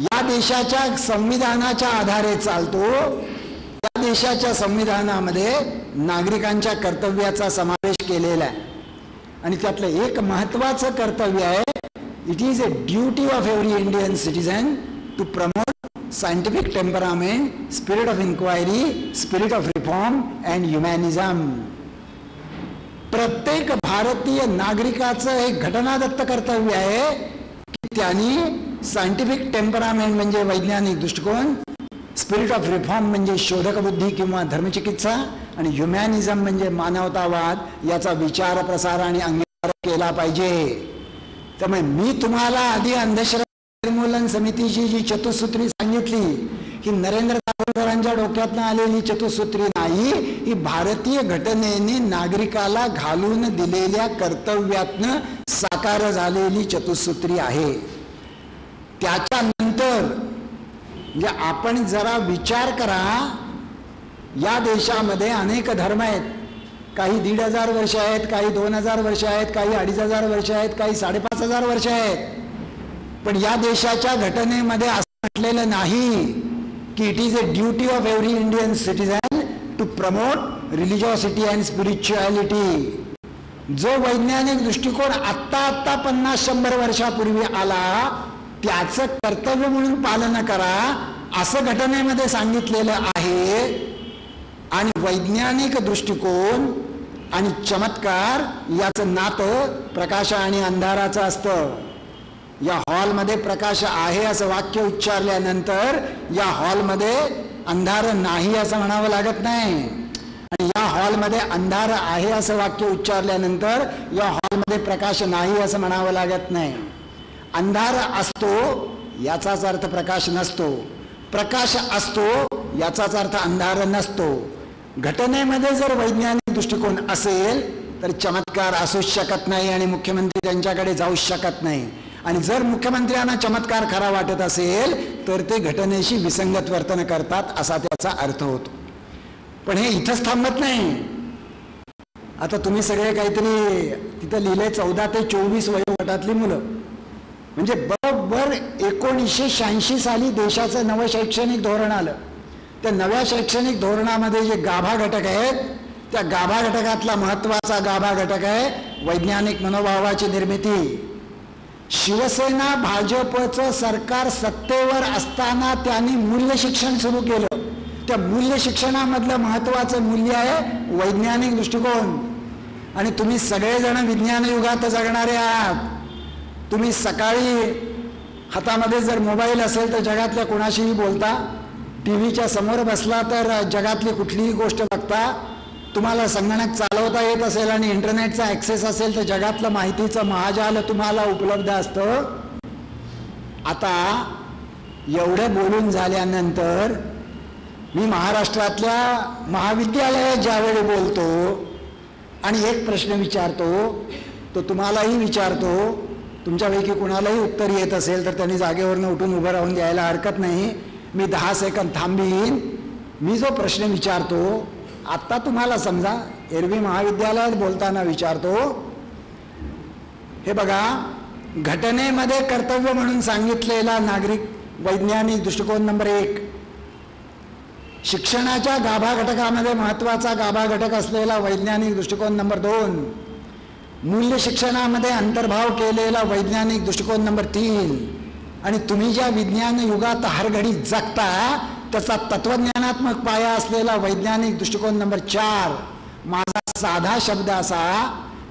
या देशाच्या संविधानाच्या आधारे चालतो या देशाच्या संविधानामध्ये नागरिकांच्या कर्तव्याचा समावेश केलेला आहे. आणि त्यातलं एक महत्वाचं कर्तव्य आहे it is a duty of every Indian citizen to promote scientific temperament spirit of inquiry spirit of reform and humanism प्रत्येक भारतीय नागरिकाचं एक घटनादत्त कर्तव्य आहे त्यांनी सायंटिफिक टेम्परामेंट म्हणजे वैज्ञानिक दृष्टिकोन स्पिरिट ऑफ रिफॉर्म म्हणजे शोधक बुद्धी किंवा धर्मचिकित्सा आणि ह्युमॅनिझम म्हणजे मानवतावाद याचा विचार प्रसार आणि अंगीकार केला पाहिजे. त्यामुळे मी तुम्हाला आधी अंधश्रद्धा निर्मूलन समितीची जी चतुसूत्री सांगितली ही नरेंद्र दाभोळकरांच्या डोक्यातनं आलेली चतुसूत्री नाही ही भारतीय घटनेने नागरिकाला घालून दिलेल्या कर्तव्यातनं साकार झालेली चतुसूत्री आहे. त्याच्यानंतर म्हणजे आपण जरा विचार करा या देशामध्ये अनेक धर्म आहेत. काही दीड हजार वर्ष आहेत काही दोन हजार वर्ष आहेत काही अडीच हजार वर्ष आहेत काही साडेपाच हजार वर्ष आहेत. पण या देशाच्या घटनेमध्ये असं म्हटलेलं नाही की it is a duty of every Indian citizen to promote religiosity and spirituality जो वैज्ञानिक दृष्टिकोन आत्ता आत्ता पन्नास शंभर वर्षापूर्वी आला त्याचं कर्तव्य म्हणून पालन करा असं घटनेमध्ये सांगितलेलं आहे. आणि वैज्ञानिक दृष्टिकोन आणि चमत्कार याचं नातं प्रकाश आणि अंधाराचं असतं. या हॉलमध्ये प्रकाश आहे असं वाक्य उच्चारल्यानंतर या हॉलमध्ये अंधार नाही असं म्हणावं लागत नाही. हॉलमध्ये अंधार आहे असं वाक्य उच्चारल्यानंतर या हॉलमध्ये प्रकाश नाही असं म्हणावं लागत नाही. अंधार असतो याचाच अर्थ प्रकाश नसतो. प्रकाश असतो याचाच अर्थ अंधार नसतो. घटनेमध्ये जर वैज्ञानिक दृष्टिकोन असेल तर चमत्कार असूच शकत नाही आणि मुख्यमंत्री त्यांच्याकडे जाऊच शकत नाही. आणि जर मुख्यमंत्र्यांना चमत्कार खरा वाटत असेल तर ते घटनेशी विसंगत वर्तन करतात असा त्याचा अर्थ होतो. पण हे इथंच थांबत नाही. आता तुम्ही सगळे काहीतरी तिथं लिहिले चौदा ते चोवीस वयोगटातली मुलं. म्हणजे बरोबर एकोणीसशे शहाऐंशी साली देशाचं नवं शैक्षणिक धोरण आलं. त्या नव्या शैक्षणिक धोरणामध्ये जे गाभा घटक आहेत त्या गाभा घटकातला महत्त्वाचा गाभा घटक आहे वैज्ञानिक मनोभावाची निर्मिती. शिवसेना भाजपचं सरकार सत्तेवर असताना त्यांनी मूल्य शिक्षण सुरू केलं. त्या मूल्य शिक्षणामधलं महत्वाचं मूल्य आहे वैज्ञानिक दृष्टिकोन. आणि तुम्ही सगळेजण विज्ञान युगात जगणारे आहात. तुम्ही सकाळी हातामध्ये जर मोबाईल असेल तर जगातल्या कोणाशीही बोलता. टी व्हीच्या समोर बसला तर जगातली कुठलीही गोष्ट बघता. तुम्हाला संगणक चालवता येत असेल आणि इंटरनेटचा ॲक्सेस असेल तर जगातलं माहितीचं महाजाल तुम्हाला उपलब्ध असतं. आता एवढं बोलून झाल्यानंतर मी महाराष्ट्रातल्या महाविद्यालयात ज्यावेळी बोलतो आणि एक प्रश्न विचारतो तो तुम्हालाही विचारतो तुमच्यापैकी कुणालाही उत्तर येत असेल तर त्यांनी जागेवरनं उठून उभं राहून द्यायला हरकत नाही. मी दहा सेकंद थांबीन. मी जो प्रश्न विचारतो आत्ता तुम्हाला समजा एरवी महाविद्यालयात बोलताना विचारतो हे बघा घटनेमध्ये कर्तव्य म्हणून सांगितलेला नागरिक वैज्ञानिक दृष्टिकोन नंबर एक शिक्षणाच्या गाभा घटकामध्ये महत्त्वाचा गाभा घटक असलेला वैज्ञानिक दृष्टिकोन नंबर दोन मूल्य शिक्षणामध्ये अंतर्भाव केलेला वैज्ञानिक दृष्टिकोन नंबर तीन. आणि तुम्ही ज्या विज्ञान युगात हरघडी जगता त्याचा तत्वज्ञानात्मक पाया असलेला वैज्ञानिक दृष्टिकोन नंबर चार. माझा साधा शब्द असा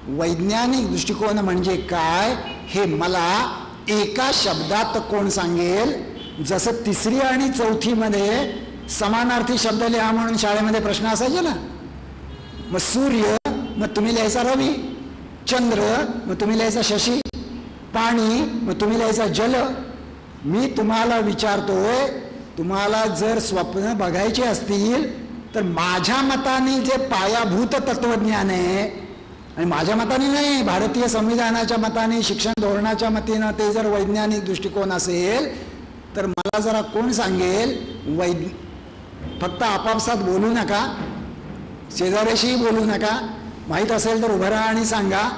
वैज्ञानिक दृष्टिकोन म्हणजे काय हे मला एका शब्दात कोण सांगेल? जसं तिसरी आणि चौथीमध्ये समानार्थी शब्द लिहा म्हणून शाळेमध्ये प्रश्न असायचे ना. मग सूर्य मग तुम्ही लिहायचा रवी. चंद्र मग तुम्ही लिहायचा शशी. पाणी मग तुम्ही लिहायचा जल. मी तुम्हाला विचारतोय तुम्हाला जर स्वप्न बघायचे असतील तर माझ्या मताने जे पायाभूत तत्वज्ञान आहे आणि माझ्या मताने नाही भारतीय संविधानाच्या मताने शिक्षण धोरणाच्या मतीनं ते जर वैज्ञानिक दृष्टिकोन असेल तर मला जरा कोण सांगेल वै फक्त आपापसात बोलू नका शेजाऱ्याशीही बोलू नका. माहीत असेल तर उभं राहा आणि सांगा.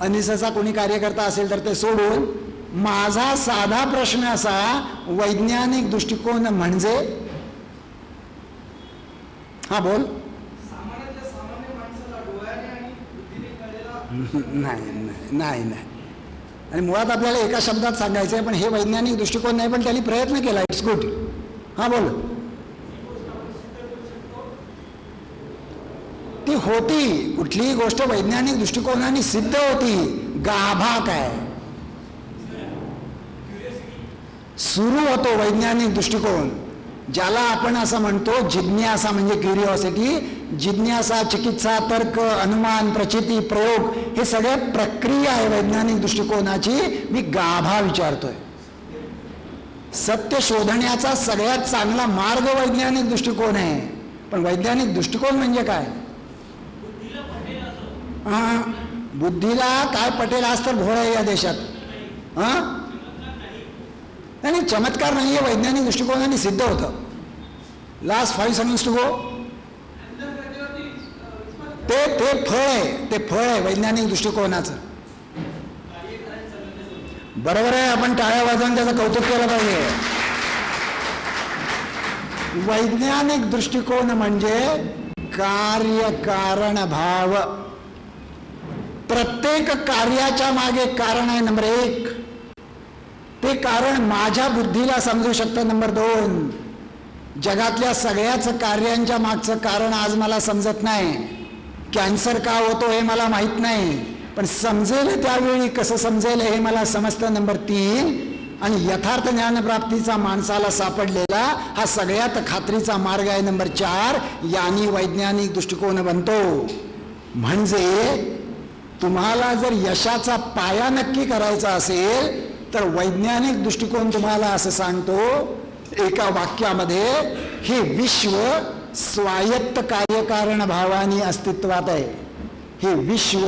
अनिसाचा कोणी कार्यकर्ता असेल तर ते सोडून. माझा साधा प्रश्न असा वैज्ञानिक दृष्टिकोन म्हणजे? हा बोल. नाही नाही नाही. आणि मुळात आपल्याला एका शब्दात सांगायचं आहे पण हे वैज्ञानिक दृष्टिकोन नाही पण त्यांनी प्रयत्न केला. इट्स गुड हा बोल. ती होती. कुठलीही गोष्ट वैज्ञानिक दृष्टिकोनाने सिद्ध होती. गाभा काय? सुरू होतो वैज्ञानिक दृष्टिकोन. ज्याला आपण असं म्हणतो जिज्ञासा म्हणजे क्युरिओसिटी जिज्ञासा चिकित्सा तर्क अनुमान प्रचिती प्रयोग हे सगळे प्रक्रिया आहे वैज्ञानिक दृष्टिकोनाची. मी गाभा विचारतोय. सत्य शोधण्याचा सगळ्यात चांगला मार्ग वैज्ञानिक दृष्टिकोन आहे. पण वैज्ञानिक दृष्टिकोन म्हणजे काय? हा बुद्धीला काय पटेल आज तर घोळ आहे या देशात. हा? नाही नाही, चमत्कार नाही आहे वैज्ञानिक दृष्टिकोनाने सिद्ध होतं. Last five seconds to go ते ते फळ आहे ते फळ आहे वैज्ञानिक दृष्टिकोनाचं. बरोबर आहे आपण टाळ्या वाजवून त्याचं कौतुक केलं पाहिजे. वैज्ञानिक दृष्टिकोन म्हणजे कार्यकारण भाव प्रत्येक कार्याच्या मागे कारण आहे नंबर एक. ते कारण माझ्या बुद्धीला समजू शकतं नंबर दोन. जगातल्या सगळ्याच कार्यांच्या मागचं कारण आज मला समजत नाही. कॅन्सर का होतो हे मला माहीत नाही. पण समजेल त्यावेळी कसं समजेल हे मला समजतं नंबर तीन. आणि यथार्थ ज्ञानप्राप्तीचा माणसाला सापडलेला हा सगळ्यात खात्रीचा मार्ग आहे नंबर चार. यांनी वैज्ञानिक दृष्टिकोन बनतो. म्हणजे तुम्हाला जर यशाचा पाया नक्की करायचा असेल तर वैज्ञानिक दृष्टिकोन तुम्हाला असं सांगतो एका वाक्यामध्ये हे विश्व स्वायत्त कार्यकारण भावानी अस्तित्वात आहे. हे विश्व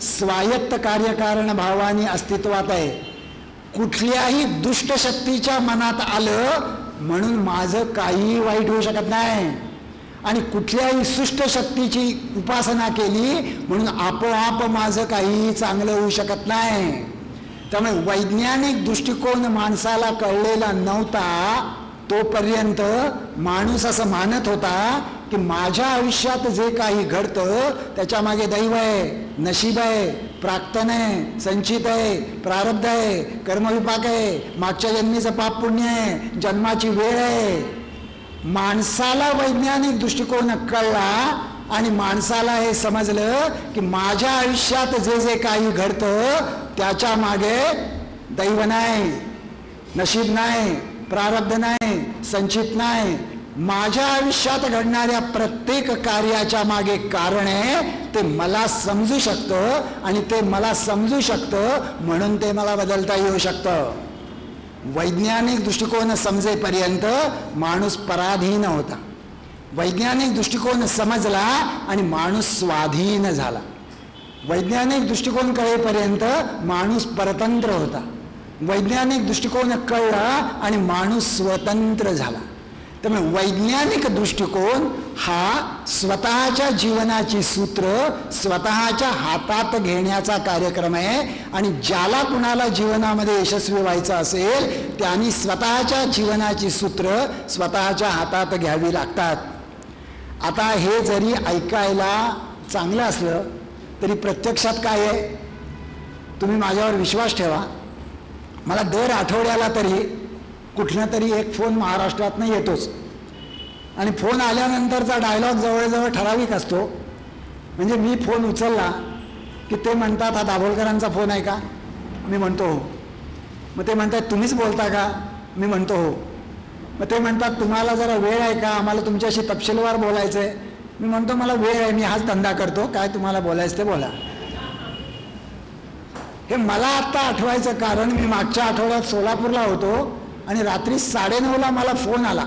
स्वायत्त कार्यकारण भावानी अस्तित्वात आहे. कुठल्याही दुष्ट शक्तीच्या मनात आलं म्हणून माझं काहीही वाईट होऊ शकत नाही. आणि कुठल्याही सुष्ट शक्तीची उपासना केली म्हणून आपोआप माझं काहीही चांगलं होऊ शकत नाही. त्यामुळे वैज्ञानिक दृष्टिकोन माणसाला कळलेला नव्हता तोपर्यंत माणूस असं मानत होता की माझ्या आयुष्यात जे काही घडतं त्याच्यामागे दैव आहे नशीब आहे प्राक्तन आहे संचित आहे प्रारब्ध आहे कर्मविपाक आहे मागच्या जन्मीचं पाप पुण्य आहे जन्माची वेळ आहे. माणसाला वैज्ञानिक दृष्टिकोन कळला आणि माणसाला हे समजलं की माझ्या आयुष्यात जे जे काही घडतं त्याच्यामागे दैव नाही नशीब नाही प्रारब्ध नाही संचित नाही. माझ्या आयुष्यात घडणाऱ्या प्रत्येक कार्याच्या मागे कारण आहे ते मला समजू शकतं आणि ते मला समजू शकतं म्हणून ते मला बदलता येऊ शकतं. वैज्ञानिक दृष्टिकोन समजेपर्यंत माणूस पराधीन होता. वैज्ञानिक दृष्टिकोन समजला आणि माणूस स्वाधीन झाला. वैज्ञानिक दृष्टिकोन कळेपर्यंत माणूस परतंत्र होता. वैज्ञानिक दृष्टिकोन कळला आणि माणूस स्वतंत्र झाला. त्यामुळे वैज्ञानिक दृष्टिकोन हा स्वतःच्या जीवनाची सूत्र स्वतःच्या हातात घेण्याचा कार्यक्रम आहे. आणि ज्याला कुणाला जीवनामध्ये यशस्वी व्हायचं असेल त्यांनी स्वतःच्या जीवनाची सूत्र स्वतःच्या हातात घ्यावी लागतात. आता हे जरी ऐकायला चांगलं असलं तरी प्रत्यक्षात काय आहे? तुम्ही माझ्यावर विश्वास ठेवा. मला दर आठवड्याला तरी कुठला तरी एक फोन महाराष्ट्रातनं येतोच. आणि फोन आल्यानंतरचा डायलॉग जवळजवळ ठराविक असतो. म्हणजे मी फोन उचलला की ते म्हणतात हा दाभोलकरांचा फोन आहे का? मी म्हणतो हो. मग ते म्हणतात तुम्हीच बोलता का? मी म्हणतो हो. मग ते म्हणतात तुम्हाला जरा वेळ आहे का? आम्हाला तुमच्याशी तपशीलवार बोलायचं आहे मी म्हणतो मला वेळ आहे मी हाच धंदा करतो. काय तुम्हाला बोलायचं ते बोला. हे मला आत्ता आठवायचं कारण मी मागच्या आठवड्यात सोलापूरला होतो. आणि रात्री साडेनऊला मला फोन आला.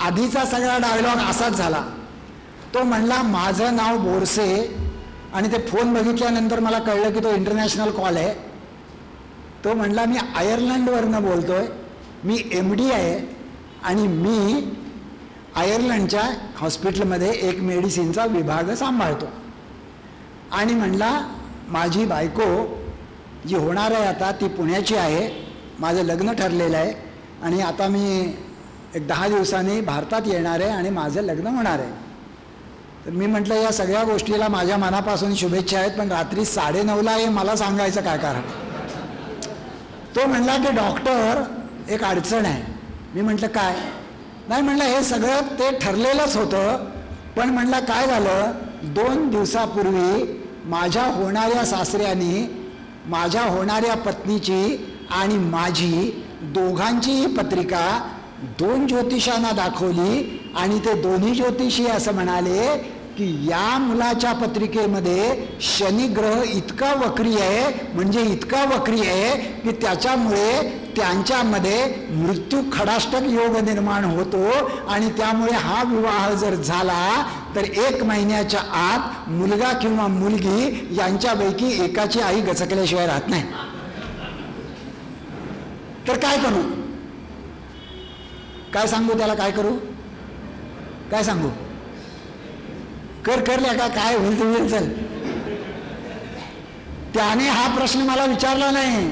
आधीचा सगळा डायलॉग असाच झाला. तो म्हणला माझं नाव बोरसे. आणि ते फोन बघितल्यानंतर मला कळलं की तो इंटरनॅशनल कॉल आहे. तो म्हणला मी आयर्लंडवरनं आहे मी एम डी आहे आणि मी आयर्लंडच्या हॉस्पिटलमध्ये एक मेडिसिनचा विभाग सांभाळतो. आणि म्हणला माझी बायको जी होणार आहे आता ती पुण्याची आहे. माझं लग्न ठरलेलं आहे आणि आता मी एक दहा दिवसांनी भारतात येणार आहे आणि माझं लग्न होणार आहे. तर मी म्हटलं या सगळ्या गोष्टीला माझ्या मनापासून शुभेच्छा आहेत पण रात्री साडेनऊला हे मला सांगायचं काय कारण? तो म्हणला की डॉक्टर एक अडचण आहे. मी म्हटलं काय? नाही म्हटलं हे सगळं ते ठरलेलंच होतं पण म्हटलं काय झालं? दोन दिवसापूर्वी माझ्या होणाऱ्या सासऱ्यानी माझ्या होणाऱ्या पत्नीची आणि माझी दोघांचीही पत्रिका दोन ज्योतिषांना दाखवली आणि ते दोन्ही ज्योतिषी असं म्हणाले की या मुलाच्या पत्रिकेमध्ये शनी ग्रह इतका वक्री आहे म्हणजे इतका वक्री आहे की त्याच्यामुळे त्यांच्यामध्ये मृत्यू खडाष्टक योग निर्माण होतो आणि त्यामुळे हा विवाह जर झाला तर एक महिन्याच्या आत मुलगा किंवा मुलगी यांच्यापैकी एकाची आई गचकल्याशिवाय राहत नाही. तर काय करू? काय सांगू त्याला? काय करू? काय सांगू? कर करल्या का? काय होईल ते होईल चल. त्याने हा प्रश्न मला विचारला नाही.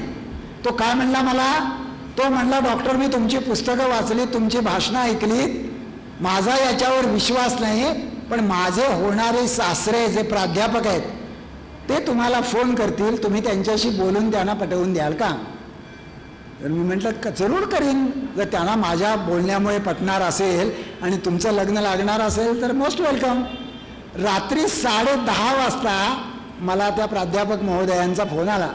तो काय म्हणला मला? तो म्हणला डॉक्टर मी तुमची पुस्तकं वाचली तुमची भाषणं ऐकलीत. माझा याच्यावर विश्वास नाही पण माझे होणारे सासरे जे प्राध्यापक आहेत ते तुम्हाला फोन करतील. तुम्ही त्यांच्याशी बोलून त्यांना पटवून द्याल का? तर मी म्हटलं क जरूर करीन. जर त्यांना माझ्या बोलण्यामुळे पटणार असेल आणि तुमचं लग्न लागणार असेल तर मोस्ट वेलकम रात्री साडे दहा वाजता मला त्या प्राध्यापक महोदयांचा फोन आला.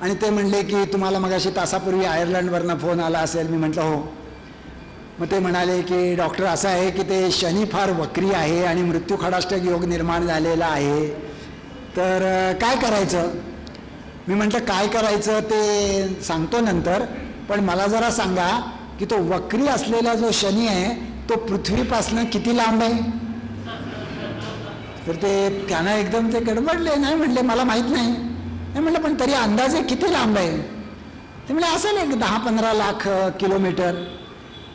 आणि ते म्हणले की तुम्हाला मगाशी तासापूर्वी आयर्लंडवरनं फोन आला असेल. मी म्हटलं हो. मग ते म्हणाले की डॉक्टर असं आहे की ते शनी फार वक्री आहे आणि मृत्यू खडाष्टक योग निर्माण झालेला आहे. तर काय करायचं? मी म्हटलं काय करायचं ते सांगतो नंतर पण मला जरा सांगा की तो वक्री असलेला जो शनी आहे तो पृथ्वीपासनं किती लांब आहे? तर ते त्यांना एकदम ते गडबडले नाही म्हटले मला माहीत नाही. नाही म्हटलं पण तरी अंदाजे किती लांब आहे? ते म्हणजे असेल एक दहा पंधरा लाख किलोमीटर.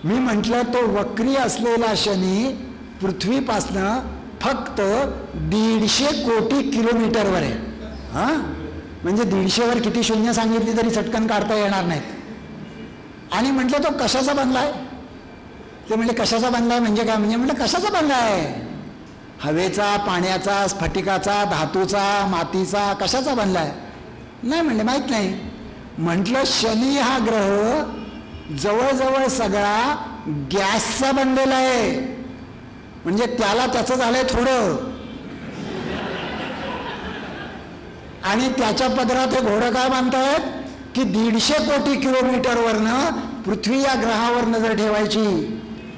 मी म्हटलं तो वक्री असलेला शनी पृथ्वीपासनं फक्त दीडशे कोटी किलोमीटरवर आहे. हां? म्हणजे दीडशेवर किती शून्य सांगितली तरी चटकन काढता येणार नाहीत. आणि म्हटलं तो कशाचा बनला आहे? ते म्हणजे कशाचा बनला आहे? म्हणजे काय? म्हणजे म्हटलं कशाचा आहे? हवेचा पाण्याचा स्फटिकाचा धातूचा मातीचा कशाचा बनला आहे? नाही म्हणले माहीत नाही. म्हटलं शनी हा ग्रह जवळजवळ सगळा गॅसचा बनलेला आहे. म्हणजे त्याला त्याचं झालंय थोडं. आणि त्याच्या पदरात हे घोडं काय बांधतायत? की दीडशे कोटी किलोमीटरवरनं पृथ्वी या ग्रहावर नजर ठेवायची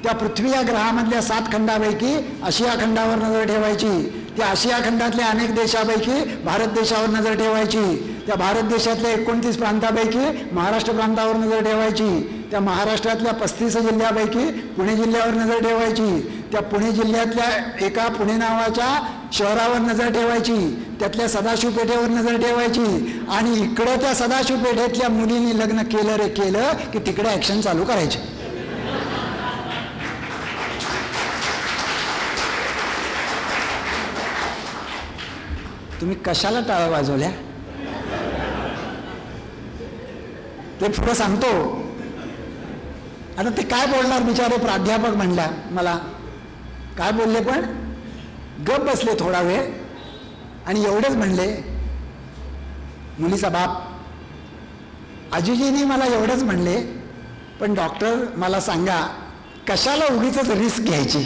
त्या पृथ्वी या ग्रहामधल्या सात खंडापैकी आशिया खंडावर नजर ठेवायची त्या आशिया खंडातल्या अनेक देशापैकी भारत देशावर नजर ठेवायची त्या भारत देशातल्या एकोणतीस प्रांतापैकी महाराष्ट्र प्रांतावर नजर ठेवायची त्या महाराष्ट्रातल्या पस्तीस जिल्ह्यापैकी पुणे जिल्ह्यावर नजर ठेवायची त्या पुणे जिल्ह्यातल्या एका पुणे नावाच्या शहरावर नजर ठेवायची त्यातल्या सदाशिव पेठेवर नजर ठेवायची आणि इकडं त्या सदाशिव पेठेतल्या मुलींनी लग्न केलं रे केलं की तिकडे ॲक्शन चालू करायची. तुम्ही कशाला टाळ्या वाजवल्या? ते पुढं सांगतो. आता ते काय बोलणार बिचारे प्राध्यापक म्हणल्या मला. काय बोलले पण? गप बसले थोडा वेळ आणि एवढेच म्हणले मुलीचा बाप. आजीजीने मला एवढंच म्हणले पण डॉक्टर मला सांगा कशाला उगीच रिस्क घ्यायची?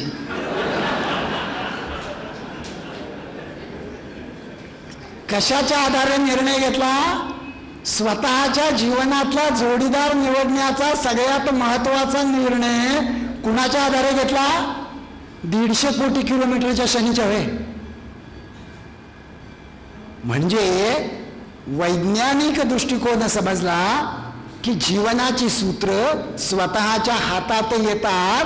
कशाच्या आधारे निर्णय घेतला? स्वतःच्या जीवनातला जोडीदार निवडण्याचा सगळ्यात महत्त्वाचा निर्णय कुणाच्या आधारे घेतला? दीडशे कोटी किलोमीटरच्या शनीच्या वे म्हणजे वैज्ञानिक दृष्टिकोन समजला की जीवनाची सूत्र स्वतःच्या हातात येतात.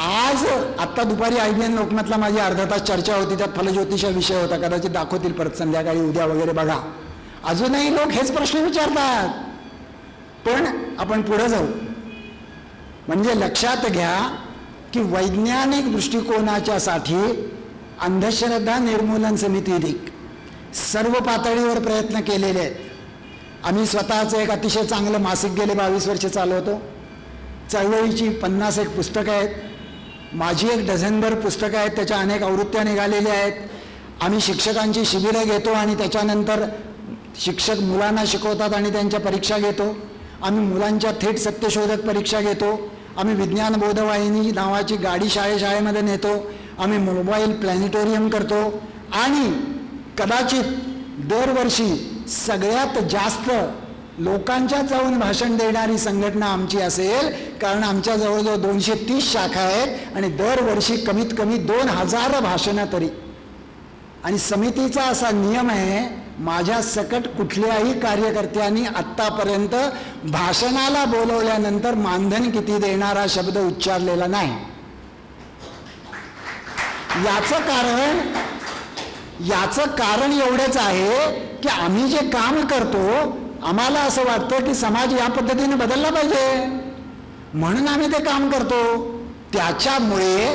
आज आत्ता दुपारी आयबीएन लोकमतला माझी अर्धा तास चर्चा होती त्यात फलज्योतिषा विषय होता कदाचित दाखवतील परत संध्याकाळी उद्या वगैरे बघा. अजूनही लोक हेच प्रश्न विचारतात. पण आपण पुढे जाऊ. म्हणजे लक्षात घ्या की वैज्ञानिक दृष्टिकोनाच्या साठी अंधश्रद्धा निर्मूलन समितीने सर्व पातळीवर प्रयत्न केलेले आहेत. आम्ही स्वतःचं एक अतिशय चांगलं मासिक गेले बावीस वर्ष चालवतो. चळवळीची पन्नास एक पुस्तकं आहेत. माझी एक डझनभर पुस्तकं आहेत त्याच्या अनेक आवृत्त्या निघालेल्या आहेत. आम्ही शिक्षकांची शिबिरं घेतो आणि त्याच्यानंतर शिक्षक मुलांना शिकवतात आणि त्यांच्या परीक्षा घेतो. आम्ही मुलांच्या थेट सत्यशोधक परीक्षा घेतो. आम्ही विज्ञान बोधवाहिनी नावाची गाडी शाळेशाळेमध्ये नेतो. आम्ही मोबाईल प्लॅनेटोरियम करतो. आणि कदाचित दरवर्षी सगळ्यात जास्त लोकांच्या जाऊन भाषण देणारी संघटना आमची असेल कारण आमच्या जवळजवळ दोनशे तीस शाखा आहेत आणि दरवर्षी कमीत कमी दोन हजार भाषणं तरी. आणि समितीचा असा नियम आहे माझ्या सकट कुठल्याही कार्यकर्त्यांनी आत्तापर्यंत भाषणाला बोलवल्यानंतर मानधन किती देणारा शब्द उच्चारलेला नाही. याचं कारण याचं कारण एवढंच आहे की आम्ही जे काम करतो आम्हाला असं वाटतं की समाज या पद्धतीने बदलला पाहिजे. म्हणून आम्ही ते काम करतो. त्याच्यामुळे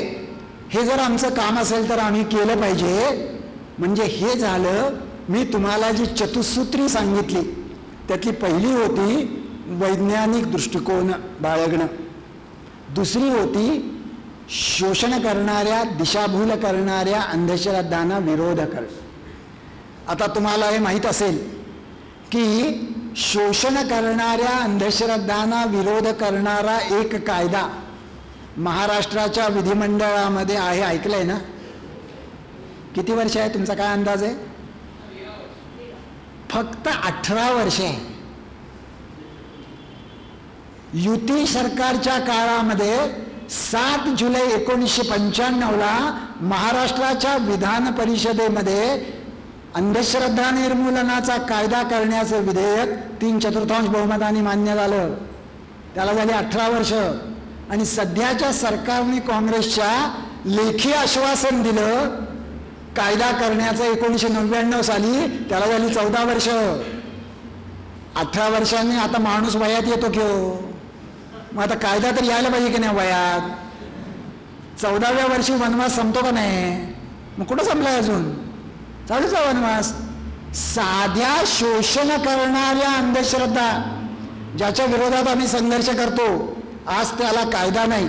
हे जर आमचं काम असेल तर आम्ही केलं पाहिजे. म्हणजे हे झालं मी तुम्हाला जी चतुसूत्री सांगितली त्यातली पहिली होती वैज्ञानिक दृष्टिकोन बाळगणं. दुसरी होती शोषण करणाऱ्या दिशाभूल करणाऱ्या अंधश्रद्धांना विरोध करणं. आता तुम्हाला हे माहीत असेल की शोषण करणाऱ्या अंधश्रद्धांना विरोध करणारा एक कायदा महाराष्ट्राच्या विधिमंडळामध्ये आहे ऐकलंय ना? किती वर्ष आहे तुमचा काय अंदाज आहे? फक्त अठरा वर्षे. युती सरकारच्या काळामध्ये सात जुलै एकोणीसशे पंच्याण्णवला महाराष्ट्राच्या विधान परिषदेमध्ये अंधश्रद्धा निर्मूलनाचा कायदा करण्याचं विधेयक तीन चतुर्थांश बहुमताने मान्य झालं. त्याला झाली अठरा वर्ष. आणि सध्याच्या सरकारने काँग्रेसच्या लेखी आश्वासन दिलं कायदा करण्याचं एकोणीसशे नव्याण्णव साली त्याला झाली चौदा वर्ष. अठरा वर्षांनी आता माणूस वयात येतो की हो? मग आता कायदा तर यायला पाहिजे की नाही वयात? चौदाव्या वर्षी वनवास संपतो का नाही? मग कुठं संपलाय अजून? चालूच आहे वनवास. साध्या शोषण करणाऱ्या अंधश्रद्धा ज्याच्या विरोधात आम्ही संघर्ष करतो आज त्याला कायदा नाही.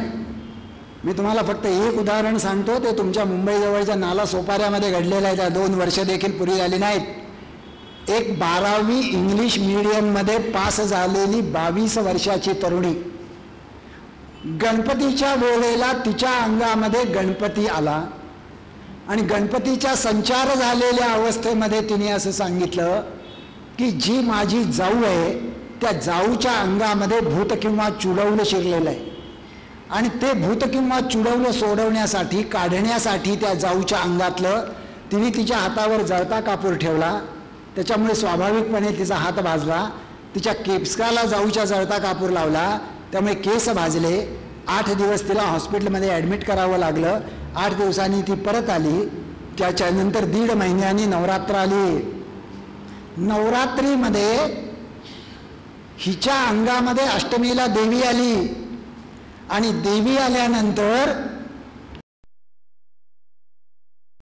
मी तुम्हाला फक्त एक उदाहरण सांगतो ते तुमच्या मुंबईजवळच्या नाला सोपाऱ्यामध्ये घडलेलं आहे. त्या दोन वर्ष देखील पुरी झाली नाहीत. एक बारावी इंग्लिश मीडियममध्ये पास झालेली बावीस वर्षाची तरुणी. गणपतीच्या वेळेला तिच्या अंगामध्ये गणपती आला आणि गणपतीच्या संचार झालेल्या अवस्थेमध्ये तिने असं सांगितलं की जी माझी जाऊ आहे त्या जाऊच्या अंगामध्ये भूत किंवा चुडवलं शिरलेलं आहे. आणि ते भूत किंवा चुडवलं सोडवण्यासाठी काढण्यासाठी त्या जाऊच्या अंगातलं तिने तिच्या हातावर जळता कापूर ठेवला. त्याच्यामुळे स्वाभाविकपणे तिचा हात भाजला. तिच्या केपस्काला जाऊच्या जळता कापूर लावला. त्यामुळे केस भाजले. आठ दिवस तिला हॉस्पिटलमध्ये ॲडमिट करावं लागलं. आठ दिवसांनी ती परत आली. त्याच्यानंतर दीड महिन्यांनी नवरात्र आली. नवरात्रीमध्ये हिच्या अंगामध्ये अष्टमीला देवी आली. आणि देवी आल्यानंतर